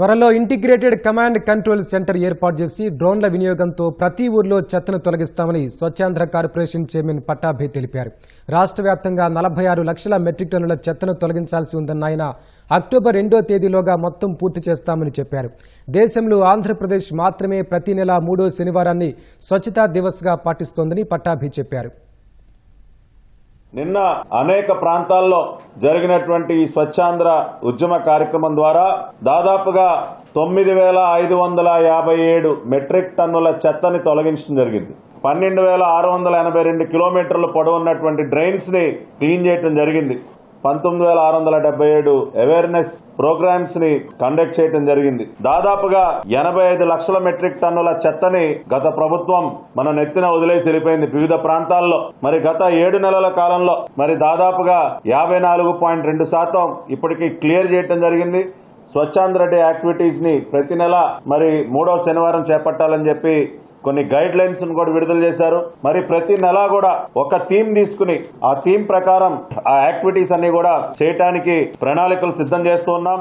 త్వరలో integrated command control centre ఏర్పాటు చేసి డ్రోన్ల వినియోగంతో ప్రతి ఊర్లో చెత్తను తొలగిస్తామని స్వచ్ఛాంధ్ర కార్పొరేషన్ చైర్మన్ పట్టాభి తెలిపారు. రాష్ట్ర వ్యాప్తంగా నలభై ఆరు లక్షల మెట్రిక్ టన్నుల చెత్తను తొలగించాల్సి ఉందన్న ఆయన అక్టోబర్ రెండో తేదీలోగా మొత్తం పూర్తి చేస్తామని చెప్పారు. దేశంలో ఆంధ్రప్రదేశ్ మాత్రమే ప్రతి నెల మూడో శనివారాన్ని స్వచ్ఛతా దివస్గా పాటిస్తోందని పట్టాభి చెప్పారు. నిన్న అనేక ప్రాంతాల్లో జరిగినటువంటి ఈ స్వచ్ఛాంధ్ర ఉద్యమ కార్యక్రమం ద్వారా దాదాపుగా తొమ్మిది వేల ఐదు వందల యాభై ఏడు మెట్రిక్ టన్నుల చెత్తని తొలగించడం జరిగింది. పన్నెండు వేల ఆరు వందల ఎనభై రెండు కిలోమీటర్ల పొడవున్నటువంటి డ్రైన్స్ని క్లీన్ చేయడం జరిగింది. పంతొమ్మిది వేల ఆరు వందల డెబ్బై ఏడు అవేర్నెస్ ప్రోగ్రామ్స్ని కండక్ట్ చేయడం జరిగింది. దాదాపుగా ఎనభై ఐదు లక్షల మెట్రిక్ టన్నుల చెత్తని గత ప్రభుత్వం మన నెత్తిన వదిలేసి వెళ్ళిపోయింది వివిధ ప్రాంతాల్లో. మరి గత ఏడు నెలల కాలంలో మరి దాదాపుగా యాభై నాలుగు పాయింట్ రెండు శాతం ఇప్పటికీ క్లియర్ చేయడం జరిగింది. స్వచ్ఛాంధ్ర డే యాక్టివిటీస్ని ప్రతి నెల మరి మూడో శనివారం చేపట్టాలని చెప్పి కొన్ని గైడ్ లైన్స్ కూడా విడుదల చేశారు. మరి ప్రతి నెల కూడా ఒక థీమ్ తీసుకుని ఆ థీమ్ ప్రకారం ఆ యాక్టివిటీస్ అన్ని కూడా చేయటానికి ప్రణాళికలు సిద్ధం చేస్తూ ఉన్నాం.